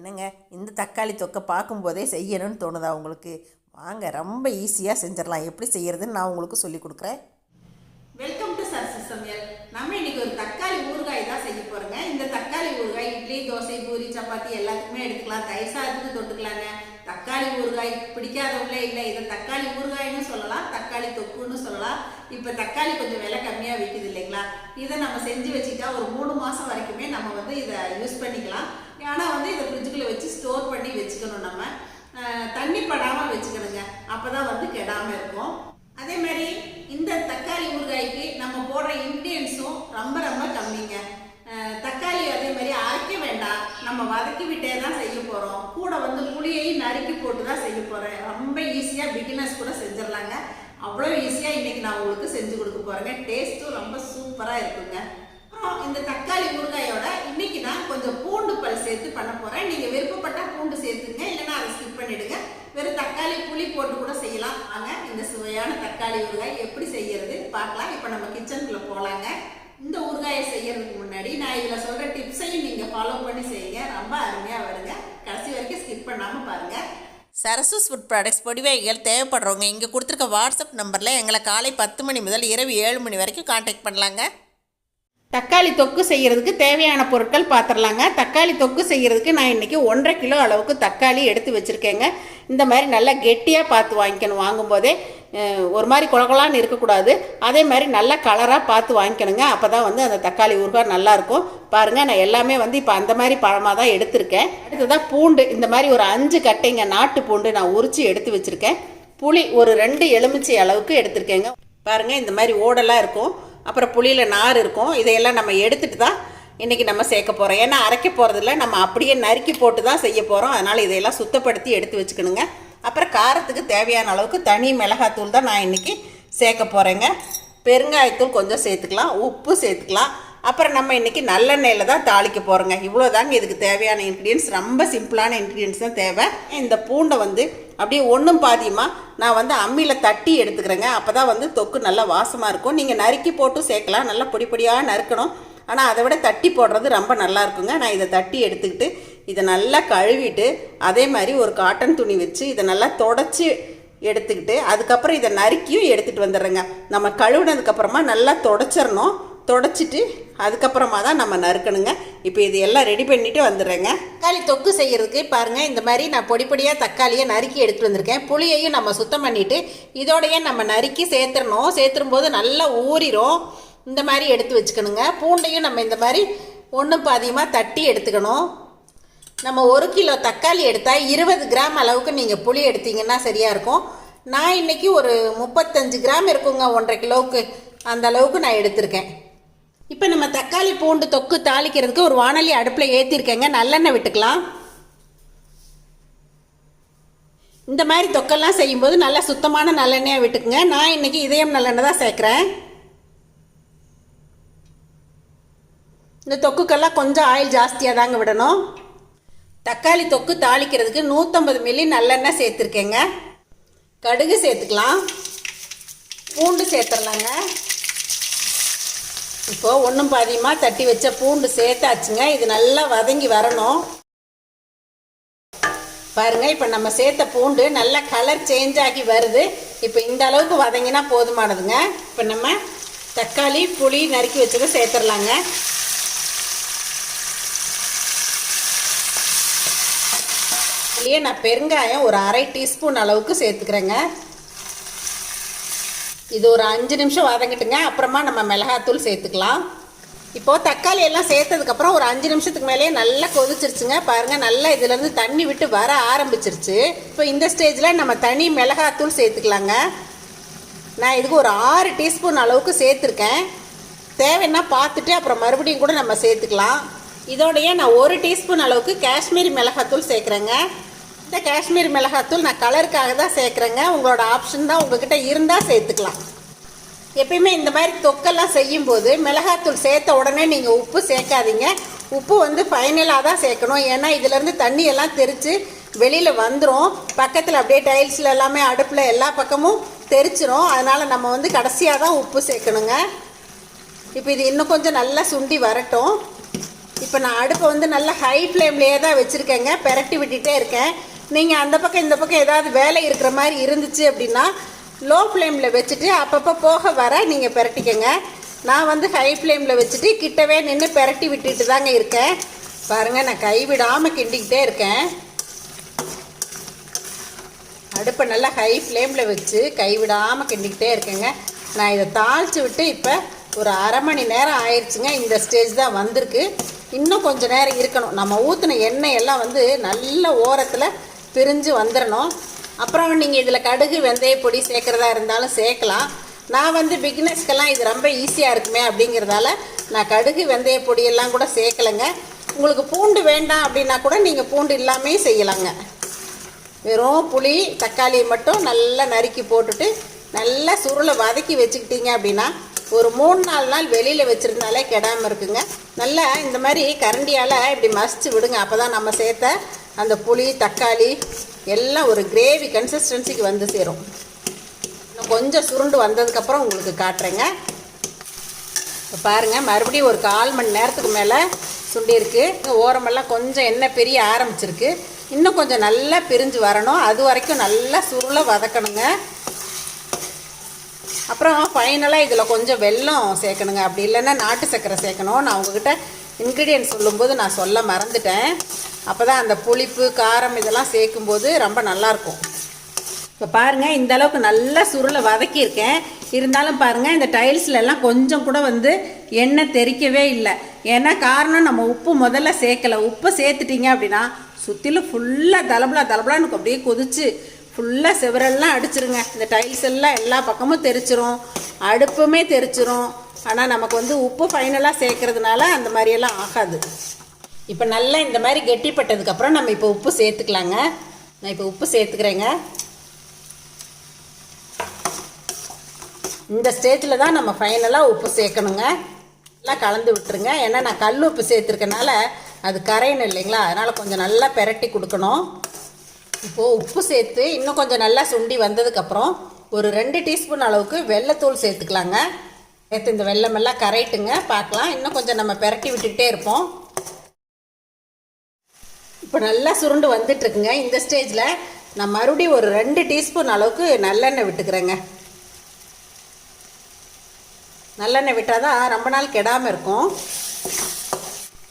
என்னங்க இந்த தக்காளி தொக்கை பார்க்கும்போதே செய்யணும்னு தோணுதா உங்களுக்கு? வாங்க ரொம்ப ஈஸியாக செஞ்சிடலாம். எப்படி செய்யறதுன்னு நான் உங்களுக்கு சொல்லி கொடுக்குறேன். வெல்கம் டு சரசு சமையல் நம்ம இன்னைக்கு ஒரு தக்காளி ஊறுகாய் தான் செய்ய போறேங்க. இந்த தக்காளி ஊறுகாய் இட்லி தோசை பூரி சப்பாத்தி எல்லாத்துக்குமே எடுக்கலாம் தயிர் சாதத்துக்கு தொட்டுக்கலாங்க. தக்காளி ஊறுகாய் பிடிக்காதவங்களே இல்லை. இதை தக்காளி ஊறுகாய்னு சொல்லலாம் தக்காளி தொக்குன்னு சொல்லலாம். இப்போ தக்காளி கொஞ்சம் விலை கம்மியாக விற்கிது இல்லைங்களா? இதை நம்ம செஞ்சு வச்சுட்டா ஒரு மூணு மாதம் வரைக்குமே நம்ம வந்து இதை யூஸ் பண்ணிக்கலாம். ஆனால் வந்து இதை ஃப்ரிட்ஜுக்குள்ளே வச்சு ஸ்டோர் பண்ணி வச்சுக்கணும் நம்ம. தண்ணி படாமல் வச்சுக்கணுங்க. அப்போ தான் வந்து கெடாமல் இருக்கும். அதே மாதிரி இந்த தக்காளி ஊறுகாய்க்கு நம்ம போடுற இன்க்ரீடியன்ஸும் ரொம்ப ரொம்ப கம்மிங்க. தக்காளி அதே மாதிரி அரைக்க வேண்டாம். நம்ம வதக்கி விட்டே தான் செய்ய போகிறோம் கூட வந்து புளியையும் நறுக்கி போட்டு தான் செய்ய போகிறேன் ரொம்ப ஈஸியாக பிகினர்ஸ் கூட செஞ்சிடலாங்க. அவ்வளோ ஈஸியாக இன்றைக்கி நான் உங்களுக்கு செஞ்சு கொடுக்க போகிறேங்க டேஸ்ட்டும் ரொம்ப சூப்பராக இருக்குங்க. இந்த தக்காளி ஊறுகாயோட இன்னைக்கு நான் கொஞ்சம் பூண்டு பல் சேர்த்து பண்ண போகிறேன் நீங்கள் விருப்பப்பட்டா பூண்டு சேர்த்துங்க இல்லைன்னா அதை ஸ்கிப் பண்ணிடுங்க. வெறும் தக்காளி புளி போட்டு கூட செய்யலாம். வாங்க இந்த சுவையான தக்காளி ஊறுகாய் எப்படி செய்யறது பார்க்கலாம். இப்போ நம்ம கிச்சனுக்குள்ள போகலாங்க இந்த ஊறுகாயை செய்யறதுக்கு முன்னாடி நான் இதில் சொல்கிற டிப்ஸையும் நீங்கள் ஃபாலோ பண்ணி செய்யுங்க. ரொம்ப அருமையாக வருங்க. கடைசி வரைக்கும் ஸ்கிப் பண்ணாமல் பாருங்கள் சரசூஸ் ஃபுட் ப்ராடக்ட்ஸ் பொடிவைகள் தேவைப்படுறவங்க இங்கே கொடுத்துருக்க வாட்ஸ்அப் நம்பரில் எங்களை காலை பத்து மணி முதல் இரவு ஏழு மணி வரைக்கும் காண்டாக்ட் பண்ணலாங்க. தக்காளி தொக்கு செய்கிறதுக்கு தேவையான பொருட்கள் பார்த்துடலாங்க தக்காளி தொக்கு செய்கிறதுக்கு நான் இன்னைக்கு ஒன்றரை கிலோ அளவுக்கு தக்காளி எடுத்து வச்சுருக்கேங்க. இந்த மாதிரி நல்லா கெட்டியாக பார்த்து வாங்கிக்கணும். வாங்கும்போதே ஒரு மாதிரி குழகுலான்னு இருக்கக்கூடாது. அதே மாதிரி நல்ல கலராக பார்த்து வாங்கிக்கணுங்க. அப்போ தான் வந்து அந்த தக்காளி ஊறுகாய் நல்லாயிருக்கும். பாருங்கள் நான் எல்லாமே வந்து இப்போ அந்த மாதிரி பழமாக தான் எடுத்திருக்கேன். அடுத்ததாக பூண்டு. இந்த மாதிரி ஒரு அஞ்சு கட்டைங்க நாட்டு பூண்டு நான் உரித்து எடுத்து வச்சுருக்கேன். புளி ஒரு ரெண்டு எலுமிச்சை அளவுக்கு எடுத்திருக்கேங்க. பாருங்கள் இந்த மாதிரி ஓடெல்லாம் இருக்கும். அப்புறம் புளியில் நார் இருக்கும். இதையெல்லாம் நம்ம எடுத்துகிட்டு தான் இன்றைக்கி நம்ம சேர்க்க போகிறோம் ஏன்னா அரைக்க போகிறதில்ல நம்ம அப்படியே நறுக்கி போட்டு தான் செய்ய போகிறோம் அதனால் இதையெல்லாம் சுத்தப்படுத்தி எடுத்து வச்சுக்கணுங்க. அப்புறம் காரத்துக்கு தேவையான அளவுக்கு தனி மிளகாத்தூள் தான் நான் இன்றைக்கி சேர்க்க போகிறேங்க பெருங்காயத்தூள் கொஞ்சம் சேர்த்துக்கலாம். உப்பு சேர்த்துக்கலாம். அப்புறம் நம்ம இன்றைக்கி நல்லெண்ணெயில் தான் தாளிக்க போகிறோங்க இவ்வளோ தாங்க இதுக்கு தேவையான இன்க்ரீடியன்ஸ் ரொம்ப சிம்பிளான இன்க்ரீடியன்ஸ் தான் தேவை. இந்த பூண்டை வந்து அப்படியே ஒன்றும் பாதியமாக நான் வந்து அம்மியில் தட்டி எடுத்துக்கிறேங்க. அப்போ தான் வந்து தொக்கு நல்லா வாசமாக இருக்கும். நீங்கள் நறுக்கி போட்டும் சேர்க்கலாம். நல்லா பொடி பொடியாக நறுக்கணும். ஆனால் அதை விட தட்டி போடுறது ரொம்ப நல்லா இருக்குங்க. நான் இதை தட்டி எடுத்துக்கிட்டு இதை நல்லா கழுவிட்டு அதே மாதிரி ஒரு காட்டன் துணி வச்சு இதை நல்லா தொடச்சி எடுத்துக்கிட்டு அதுக்கப்புறம் இதை நறுக்கியும் எடுத்துகிட்டு வந்துடுறேங்க. நம்ம கழுவுனதுக்கப்புறமா நல்லா தொடச்சிடணும். தொடச்சிட்டு அதுக்கப்புறமா தான் நம்ம நறுக்கணுங்க. இப்போ இது எல்லாம் ரெடி பண்ணிவிட்டு வந்துடுறேங்க. தக்காளி தொக்கு செய்கிறதுக்கு பாருங்கள் இந்த மாதிரி நான் பொடி பொடியாக தக்காளியை நறுக்கி எடுத்துகிட்டு வந்திருக்கேன். புளியையும் நம்ம சுத்தம் பண்ணிவிட்டு இதோடையே நம்ம நறுக்கி சேர்த்துடணும். சேர்த்துரும் போது நல்லா ஊறிடும் இந்த மாதிரி எடுத்து வச்சுக்கணுங்க. பூண்டையும் நம்ம இந்த மாதிரி ஒன்று பாதியமாக தட்டி எடுத்துக்கணும். நம்ம ஒரு கிலோ தக்காளி எடுத்தால் இருபது கிராம் அளவுக்கு நீங்கள் புளி எடுத்தீங்கன்னா சரியாக இருக்கும். நான் இன்றைக்கி ஒரு முப்பத்தஞ்சு கிராம் இருக்குங்க ஒன்றரை கிலோவுக்கு. அந்த அளவுக்கு நான் எடுத்திருக்கேன். இப்போ நம்ம தக்காளி பூண்டு தொக்கு தாளிக்கிறதுக்கு ஒரு வானொலி அடுப்பில் ஏற்றிருக்கேங்க நல்லெண்ணெய் விட்டுக்கலாம். இந்த மாதிரி தொக்கெல்லாம் செய்யும்போது நல்லா சுத்தமான நல்லெண்ணெயாக விட்டுக்குங்க. நான் இன்னைக்கு இதயம் நல்லெண்ணெய் தான் சேர்க்குறேன். இந்த தொக்குக்கெல்லாம் கொஞ்சம் ஆயில் ஜாஸ்தியாக தாங்க விடணும். தக்காளி தொக்கு தாளிக்கிறதுக்கு நூற்றம்பது மில்லி நல்லெண்ணெய் சேர்த்துருக்கேங்க. கடுகு சேர்த்துக்கலாம். பூண்டு சேர்த்துடலாங்க. இப்போது ஒன்றும் பாதியமாக தட்டி வச்ச பூண்டு சேர்த்தாச்சுங்க. இது நல்லா வதங்கி வரணும். பாருங்கள் இப்போ நம்ம சேர்த்த பூண்டு நல்லா கலர் சேஞ்ச் ஆகி வருது. இப்போ இந்த அளவுக்கு வதங்கினா போதுமானதுங்க. இப்போ நம்ம தக்காளி புளி நறுக்கி வச்சதை சேர்த்துடலாங்க. இல்லையே நான் பெருங்காயம் ஒரு அரை டீஸ்பூன் அளவுக்கு சேர்த்துக்கிறேங்க. இது ஒரு அஞ்சு நிமிஷம் வதங்கிட்டுங்க. அப்புறமா நம்ம மிளகாத்தூள் சேர்த்துக்கலாம். இப்போது தக்காளி எல்லாம் சேர்த்ததுக்கப்புறம் ஒரு அஞ்சு நிமிஷத்துக்கு மேலேயே நல்லா கொதிச்சிருச்சுங்க. பாருங்கள் நல்லா இதுலேருந்து தண்ணி விட்டு வர ஆரம்பிச்சிருச்சு. இப்போ இந்த ஸ்டேஜில் நம்ம தனி மிளகாத்தூள் சேர்த்துக்கலாங்க. நான் இதுக்கு ஒரு ஆறு டீஸ்பூன் அளவுக்கு சேர்த்துருக்கேன். தேவைன்னா பார்த்துட்டு அப்புறம் மறுபடியும் கூட நம்ம சேர்த்துக்கலாம். இதோடையே நான் ஒரு டீஸ்பூன் அளவுக்கு காஷ்மீரி மிளகாத்தூள் சேர்க்குறேங்க. இந்த காஷ்மீர் மிளகாத்தூள் நான் கலருக்காக தான் சேர்க்குறேங்க. உங்களோட ஆப்ஷன் தான் உங்ககிட்ட இருந்தால் சேர்த்துக்கலாம். எப்பயுமே இந்த மாதிரி தொக்கெல்லாம் செய்யும்போது மிளகாத்தூள் சேர்த்த உடனே நீங்கள் உப்பு சேர்க்காதீங்க. உப்பு வந்து ஃபைனலாக தான் சேர்க்கணும். ஏன்னா இதுலேருந்து தண்ணியெல்லாம் தெரித்து வெளியில் வந்துடும் பக்கத்தில் அப்படியே டைல்ஸில் எல்லாமே அடுப்பில் எல்லா பக்கமும் தெரிச்சிரும். அதனால் நம்ம வந்து கடைசியாக தான் உப்பு சேர்க்கணுங்க. இப்போ இது இன்னும் கொஞ்சம் நல்லா சுண்டி வரட்டும். இப்போ நான் அடுப்பை வந்து நல்லா ஹை ஃப்ளேம்லேயே தான் வச்சுருக்கேங்க. பெரட்டி விட்டுகிட்டே இருக்கேன். நீங்கள் அந்த பக்கம் இந்த பக்கம் ஏதாவது வேலை இருக்கிற மாதிரி இருந்துச்சு அப்படின்னா லோ ஃப்ளேமில் வச்சுட்டு அப்பப்போ போக வர நீங்கள் பெரட்டிக்கங்க. நான் வந்து ஹை ஃப்ளேமில் வச்சுட்டு கிட்டவே நின்று பெரட்டி விட்டுட்டு தாங்க இருக்கேன். பாருங்கள் நான் கைவிடாமல் கிண்டிக்கிட்டே இருக்கேன். அடுப்பை நல்லா ஹை ஃப்ளேமில் வச்சு கைவிடாமல் கிண்டிக்கிட்டே இருக்கேங்க. நான் இதை தாளித்து விட்டு இப்போ ஒரு அரை மணி நேரம் ஆயிடுச்சுங்க. இந்த ஸ்டேஜ் தான் வந்திருக்கு. இன்னும் கொஞ்சம் நேரம் இருக்கணும். நம்ம ஊற்றின எண்ணெய் எல்லாம் வந்து நல்ல ஓரத்தில் பிரிஞ்சு வந்துடணும் அப்புறம் நீங்கள் இதில் கடுகு வெந்தய பொடி சேர்க்குறதா இருந்தாலும் சேர்க்கலாம். நான் வந்து பிகினர்ஸ்க்கெல்லாம் இது ரொம்ப ஈஸியாக இருக்குமே அப்படிங்கிறதால நான் கடுகு வெந்தய பொடியெல்லாம் கூட சேர்க்கலைங்க. உங்களுக்கு பூண்டு வேண்டாம் அப்படின்னா கூட நீங்கள் பூண்டு இல்லாமே செய்யலாங்க. வெறும் புளி தக்காளியை மட்டும் நல்லா நறுக்கி போட்டுட்டு நல்லா சுருளை வதக்கி வச்சுக்கிட்டீங்க அப்படின்னா ஒரு மூணு நாலு நாள் வெளியில் வச்சுருந்தாலே கெடாமல் இருக்குங்க. நல்லா இந்த மாதிரி கரண்டியால் இப்படி மசிச்சு விடுங்க. அப்போ தான் நம்ம சேர்த்த அந்த புளி தக்காளி எல்லாம் ஒரு கிரேவி கன்சிஸ்டன்சிக்கு வந்து சேரும். கொஞ்சம் சுருண்டு வந்ததுக்கப்புறம் உங்களுக்கு காட்டுறேங்க. இப்போ பாருங்கள் மறுபடியும் ஒரு கால் மணி நேரத்துக்கு மேலே சுண்டியிருக்கு ஓரமெல்லாம் கொஞ்சம் எண்ணெய் பெரிய ஆரம்பிச்சிருக்கு. இன்னும் கொஞ்சம் நல்லா பிரிஞ்சு வரணும். அது வரைக்கும் நல்லா சுருளை வதக்கணுங்க. அப்புறம் ஃபைனலாக இதில் கொஞ்சம் வெல்லம் சேர்க்கணுங்க. அப்படி இல்லைன்னா நாட்டு சர்க்கரை சேர்க்கணும் நான் உங்ககிட்ட இன்க்ரீடியன்ட் சொல்லும்போது நான் சொல்ல மறந்துட்டேன். அப்போ தான் அந்த புளிப்பு காரம் இதெல்லாம் சேர்க்கும்போது ரொம்ப நல்லாயிருக்கும் இப்போ பாருங்கள் இந்த அளவுக்கு நல்லா சுருளை வதக்கியிருக்கேன். இருந்தாலும் பாருங்கள் இந்த டைல்ஸ்ல எல்லாம் கொஞ்சம் கூட வந்து எண்ணெய் தெறிக்கவே இல்லை. ஏன்னா காரணம் நம்ம உப்பு முதல்ல சேர்க்கல. உப்பை சேர்த்துட்டிங்க அப்படின்னா சுற்றிலும் ஃபுல்லாக தளபலா தளபலான்னு அப்படியே கொதிச்சு ஃபுல்லாக செவரெல்லாம் அடிச்சிருங்க. இந்த டைல்ஸ் எல்லாம் எல்லா பக்கமும் தெரிச்சிரும். அடுப்புமே தெரிச்சிரும். ஆனால் நமக்கு வந்து உப்பு ஃபைனலாக சேர்க்கறதுனால அந்த மாதிரியெல்லாம் ஆகாது. இப்போ நல்லா இந்த மாதிரி கெட்டிப்பட்டதுக்கப்புறம் நம்ம இப்போ உப்பு சேர்த்துக்கலாங்க. நான் இப்போ உப்பு சேர்த்துக்கிறேங்க. இந்த ஸ்டேஜில் தான் நம்ம ஃபைனலாக உப்பு சேர்க்கணுங்க. எல்லாம் கலந்து விட்டுருங்க. ஏன்னா நான் கல் உப்பு சேர்த்துருக்கனால அது கரையணும் இல்லைங்களா? அதனால் கொஞ்சம் நல்லா பெரட்டி கொடுக்கணும். இப்போது உப்பு சேர்த்து இன்னும் கொஞ்சம் நல்லா சுண்டி வந்ததுக்கப்புறம் ஒரு ரெண்டு டீஸ்பூன் அளவுக்கு வெள்ளைத்தூள் சேர்த்துக்கலாங்க. சேர்த்து இந்த வெள்ளமெல்லாம் கரைட்டுங்க பார்க்கலாம். இன்னும் கொஞ்சம் நம்ம பெரட்டி விட்டுக்கிட்டே இருப்போம். இப்போ நல்லா சுருண்டு வந்துட்டுருக்குங்க. இந்த ஸ்டேஜில் நான் மறுபடியும் ஒரு ரெண்டு டீஸ்பூன் அளவுக்கு நல்லெண்ணெய் விட்டுக்கிறேங்க. நல்லெண்ணெய் விட்டால் தான் ரொம்ப நாள் கெடாமல் இருக்கும்.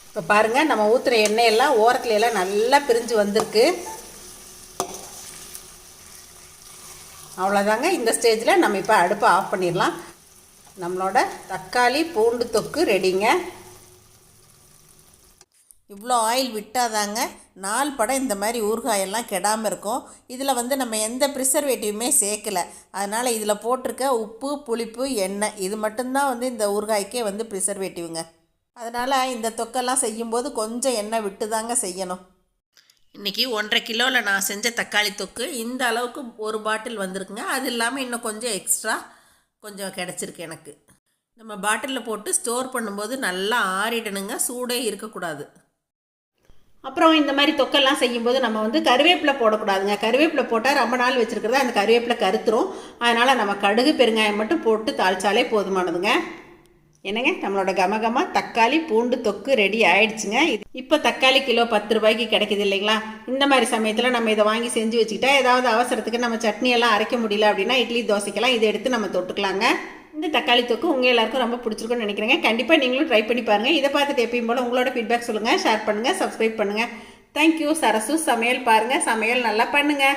இப்போ பாருங்கள் நம்ம ஊற்றுற எண்ணெயெல்லாம் ஓரத்துல எல்லாம் நல்லா பிரிஞ்சு வந்திருக்கு. அவ்வளோதாங்க இந்த ஸ்டேஜில் நம்ம இப்போ அடுப்பை ஆஃப் பண்ணிடலாம். நம்மளோட தக்காளி பூண்டு தொக்கு ரெடிங்க. இவ்வளோ ஆயில் விட்டாதாங்க நாள் படம் இந்த மாதிரி ஊறுகாயெல்லாம் கெடாமல் இருக்கும். இதில் வந்து நம்ம எந்த ப்ரிசர்வேட்டிவுமே சேர்க்கலை. அதனால் இதில் போட்டிருக்க உப்பு புளிப்பு எண்ணெய் இது மட்டும்தான் வந்து இந்த ஊறுகாய்க்கே வந்து ப்ரிசர்வேட்டிவ்ங்க அதனால் இந்த தொக்கெல்லாம் செய்யும்போது கொஞ்சம் எண்ணெய் விட்டு தாங்க செய்யணும். இன்றைக்கி ஒன்றரை கிலோவில் நான் செஞ்ச தக்காளி தொக்கு இந்த அளவுக்கு ஒரு பாட்டில் வந்திருக்குங்க. அது இல்லாமல் இன்னும் கொஞ்சம் எக்ஸ்ட்ரா கொஞ்சம் கிடச்சிருக்கு எனக்கு. நம்ம பாட்டிலில் போட்டு ஸ்டோர் பண்ணும்போது நல்லா ஆறிடணுங்க. சூடே இருக்கக்கூடாது. அப்புறம் இந்த மாதிரி தொக்கெல்லாம் செய்யும்போது நம்ம வந்து கருவேப்பிலை போடக்கூடாதுங்க. கருவேப்பிலை போட்டால் ரொம்ப நாள் வச்சுருக்கிறத? அந்த கருவேப்பிலை கருத்துரும். அதனால் நம்ம கடுகு பெருங்காயம் மட்டும் போட்டு தாளித்தாலே போதுமானதுங்க. என்னங்க? நம்மளோட கமகமா தக்காளி பூண்டு தொக்கு ரெடி ஆயிடுச்சுங்க. இது இப்போ தக்காளி கிலோ பத்து ரூபாய்க்கு கிடைக்குது இல்லைங்களா? இந்த மாதிரி சமயத்தில் நம்ம இதை வாங்கி செஞ்சு வச்சுக்கிட்டா ஏதாவது அவசரத்துக்கு நம்ம சட்னி எல்லாம் அரைக்க முடியல அப்படின்னா இட்லி தோசைக்கெல்லாம் இதை எடுத்து நம்ம தொட்டுக்கலாங்க. இந்த தக்காளி தொக்கு உங்கள் எல்லாருக்கும் ரொம்ப பிடிச்சிருக்கும்னு நினைக்கிறேங்க. கண்டிப்பாக நீங்களும் ட்ரை பண்ணி பாருங்கள் இதை பார்த்துட்டு எப்பயும் போல் உங்களோட ஃபீட்பேக் சொல்லுங்கள் ஷேர் பண்ணுங்கள் சப்ஸ்கிரைப் பண்ணுங்கள் தேங்க்யூ சரசு சமையல் பாருங்கள் சமையல் நல்லா பண்ணுங்கள்